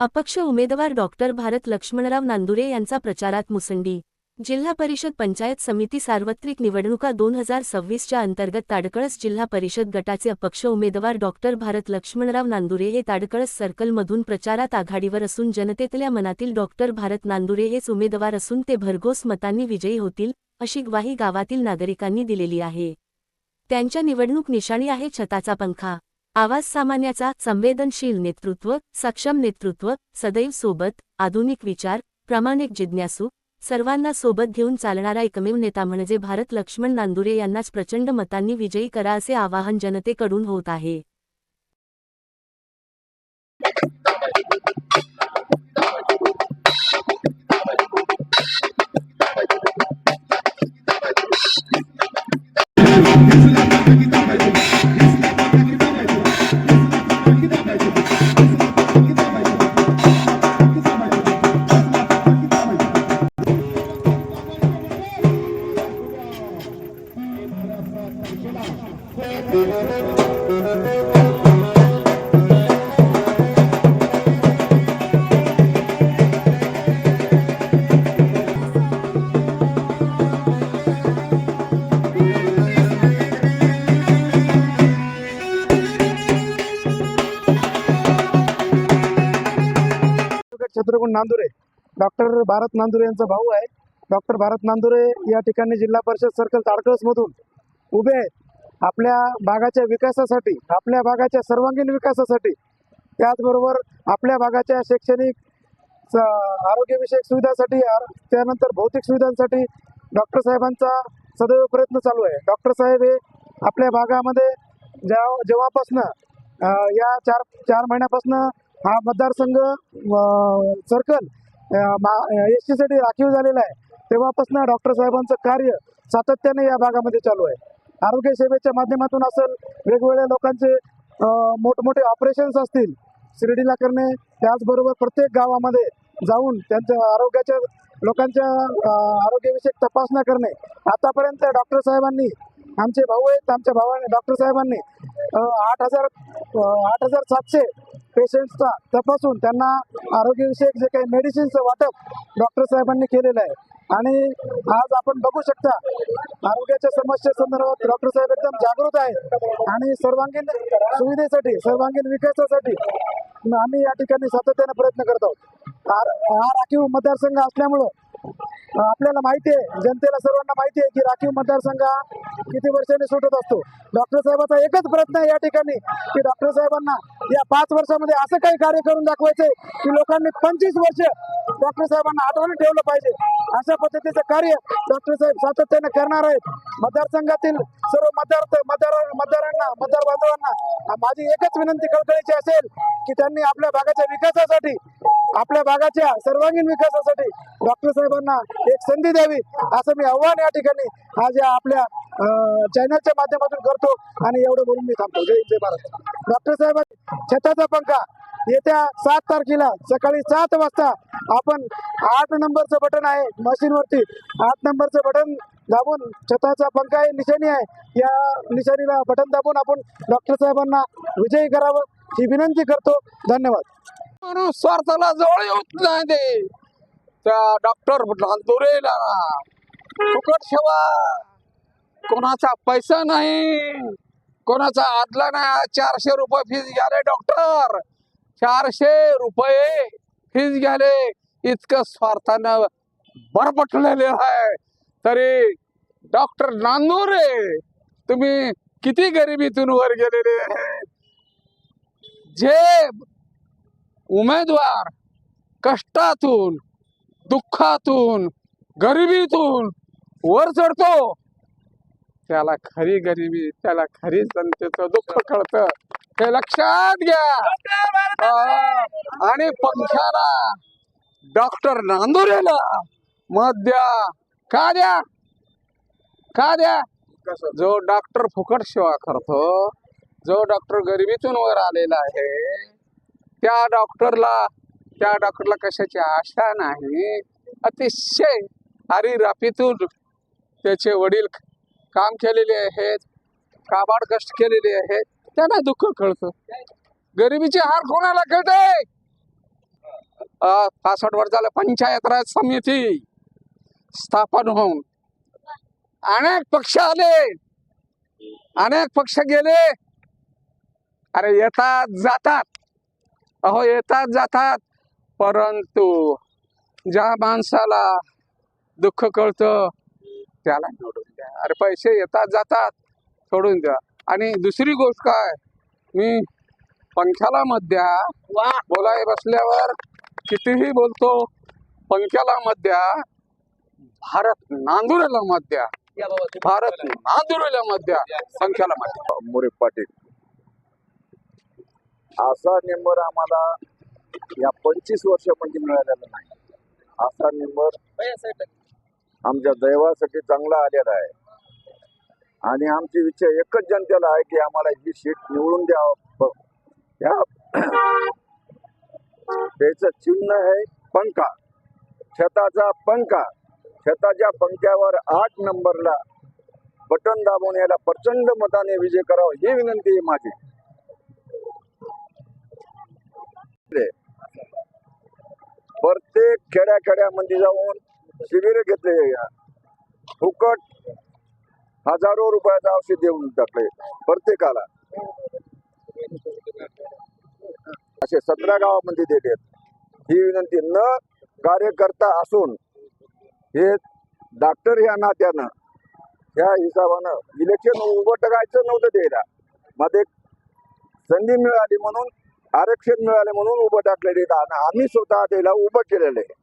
अपक्ष उमेदवार डॉक्टर भारत लक्ष्मणराव नांदुरे यांचा प्रचारात मुसंडी. जिल्हा परिषद पंचायत समिती सार्वत्रिक निवडणुका दोन हजार सव्वीसच्या अंतर्गत ताडकळस जिल्हा परिषद गटाचे अपक्ष उमेदवार डॉक्टर भारत लक्ष्मणराव नांदुरे हे ताडकळस सर्कलमधून प्रचारात आघाडीवर असून जनतेतल्या मनातील डॉक्टर भारत नांदुरे हेच उमेदवार असून ते भरघोस मतांनी विजयी होतील अशी ग्वाही गावातील नागरिकांनी दिलेली आहे. त्यांच्या निवडणूक निशाणी आहे छताचा पंखा. आवाज सामान्याचा संवेदनशील नेतृत्व सक्षम नेतृत्व सदैव सोबत आधुनिक विचार प्रामाणिक जिज्ञासू सर्वांना सोबत घेऊन चालणारा एकमेव नेता म्हणजे भारत लक्ष्मण नांदुरे यांनाच प्रचंड मतांनी विजयी करा असे आवाहन जनतेकडून होत आहे. छत्रपती नांदुरे. डॉक्टर भारत नांदुरे यांचा भाऊ आहे. डॉक्टर भारत नांदुरे या ठिकाणी जिल्हा परिषद सर्कल ताडकळसमधून उभे आहेत. आपल्या भागाच्या विकासासाठी आपल्या भागाच्या सर्वांगीण विकासासाठी त्याचबरोबर आपल्या भागाच्या शैक्षणिक स- आरोग्यविषयक सुविधासाठी त्यानंतर भौतिक सुविधांसाठी डॉक्टर साहेबांचा सदैव प्रयत्न चालू आहे. डॉक्टर साहेब हे आपल्या भागामध्ये ज्या जेव्हापासनं या चार चार महिन्यापासनं हा मतदारसंघ सर्कल एस टीसाठी राखीव झालेला आहे. तेव्हापासून डॉक्टर साहेबांचं कार्य सातत्याने या भागामध्ये चालू आहे. आरोग्य सेवेच्या माध्यमातून असेल वेगवेगळ्या लोकांचे मोठमोठे ऑपरेशन्स असतील शिर्डीला करणे त्याचबरोबर प्रत्येक गावामध्ये जाऊन त्यांच्या आरोग्याच्या लोकांच्या आरोग्यविषयक तपासण्या करणे. आतापर्यंत डॉक्टर साहेबांनी आमचे भाऊ आहेत आमच्या भावाने डॉक्टर साहेबांनी आठ हजार आठ हजार सातशे पेशंट्सचा तपासून त्यांना आरोग्यविषयक जे काही मेडिसिनचं वाटप डॉक्टर साहेबांनी केलेलं आहे आणि आज आपण बघू शकता आरोग्याच्या समस्येसंदर्भात डॉक्टर साहेब एकदम जागृत आहेत आणि सर्वांगीण सुविधेसाठी सर्वांगीण विकासासाठी आम्ही या ठिकाणी सातत्याने प्रयत्न करत आहोत आर- हा राखीव मतदारसंघ असल्यामुळं आपल्याला माहिती आहे जनतेला सर्वांना माहिती आहे की राखीव मतदारसंघ हा किती वर्षांनी सुटत असतो. डॉक्टर साहेबाचा एकच प्रयत्न आहे या ठिकाणी की डॉक्टर साहेबांना या पाच वर्षामध्ये असं काही कार्य करून दाखवायचंय की लोकांनी पंचवीस वर्ष डॉक्टर साहेबांना आठवण ठेवलं पाहिजे. अशा पद्धतीचं कार्य डॉक्टर साहेब सातत्याने करणार आहेत. मतदारसंघातील सर्व मतदार मतदार मतदारांना मतदार बांधवांना माझी एकच विनंती कळकळीची असेल की त्यांनी आपल्या भागाच्या विकासासाठी आपल्या भागाच्या सर्वांगीण विकासासाठी डॉक्टर साहेबांना एक संधी द्यावी असं मी आव्हान या ठिकाणी आज या आपल्या चॅनलच्या माध्यमातून करतो आणि एवढं बोलून मी थांबतो. जय जय भारत. डॉक्टर साहेबांनी छताचा पंखा. येत्या सात तारखेला सकाळी सात वाजता आपण आठ नंबरचं बटन आहे मशीनवरती. आठ नंबरचं बटन दाबून छताचा पंखा आहे निशाणी आहे. या निशाणीला बटन दाबून आपण डॉक्टर साहेबांना विजयी करावं ही विनंती करतो. धन्यवाद. माणूस स्वार्थाला जवळ येऊच नाही ते त्या डॉक्टर नांदुरेला फुकट ठेवा. कोणाचा पैसा नाही. कोणाचा आदला नाही. चारशे रुपये फीस घ्याले डॉक्टर चारशे रुपये फीस घ्याले. इतकं स्वार्थानं बरपटलेले आहे. तरी डॉक्टर नांदोरे तुम्ही किती गरिबीतून वर गेलेले आहेत. जे उमेदवार कष्टातून दुःखातून गरिबीतून वर चढतो. त्याला खरी गरिबी त्याला खरी जनतेचं दुःख कळतं. हे लक्षात घ्या. आणि पंख्याला डॉक्टर नांदुरेला मत द्या. का द्या? का द्या? जो डॉक्टर फुकट सेवा करतो जो डॉक्टर गरिबीतून वर आलेला आहे त्या डॉक्टरला त्या डॉक्टरला कशाची आशा नाही. अतिशय रापीतून त्याचे वडील काम केलेले आहेत काबाड कष्ट केलेले आहेत. त्यांना दुःख कळतं. गरिबीचे हार कोणाला कळते? पासष्ट वर्षाला पंचायत राज समिती स्थापन होऊन अनेक पक्ष आले. अनेक पक्ष गेले. अरे येतात जातात. अहो येतात जातात. परंतु ज्या माणसाला दुःख कळतं त्याला निवडून द्या. अरे पैसे येतात जातात सोडून द्या. आणि दुसरी गोष्ट काय? मी पंख्याला मत द्या बोलाय बसल्यावर कितीही बोलतो पंख्याला मत द्या भारत नांदुरेला मत द्या भारत नांदुरेला मत द्या पंख्याला मत द्या मोरे पाटील. असा नंबर आम्हाला या पंचवीस वर्षामध्ये मिळालेला नाही. असा नंबर आमच्या दैवासाठी चांगला आलेला आहे. आणि आमची इच्छा एकच जनतेला आहे की आम्हाला ही सीट निवडून द्यावं. या त्याचं चिन्ह आहे पंखा. छताचा पंखा. छताच्या पंख्यावर आठ नंबरला बटन दाबून याला प्रचंड मताने विजय करावा ही विनंती आहे माझी. खेड्याखेड्यामध्ये खेड्या खेड्यामध्ये जाऊन शिबिर घेतले फुकट हजारो रुपयाचं औषध देऊन टाकले प्रत्येकाला. असे सतरा गावामध्ये दिलेत. ही विनंती न कार्यकर्ता असून हे डॉक्टर ह्या नात्यानं ह्या हिशोबानं इलेक्शन उभं टाकायचं नव्हतं द्यायला. मध्ये संधी मिळाली म्हणून आरक्षण मिळाले म्हणून उभं टाकलेले आणि आम्ही स्वतः त्याला उभं केलेलं आहे.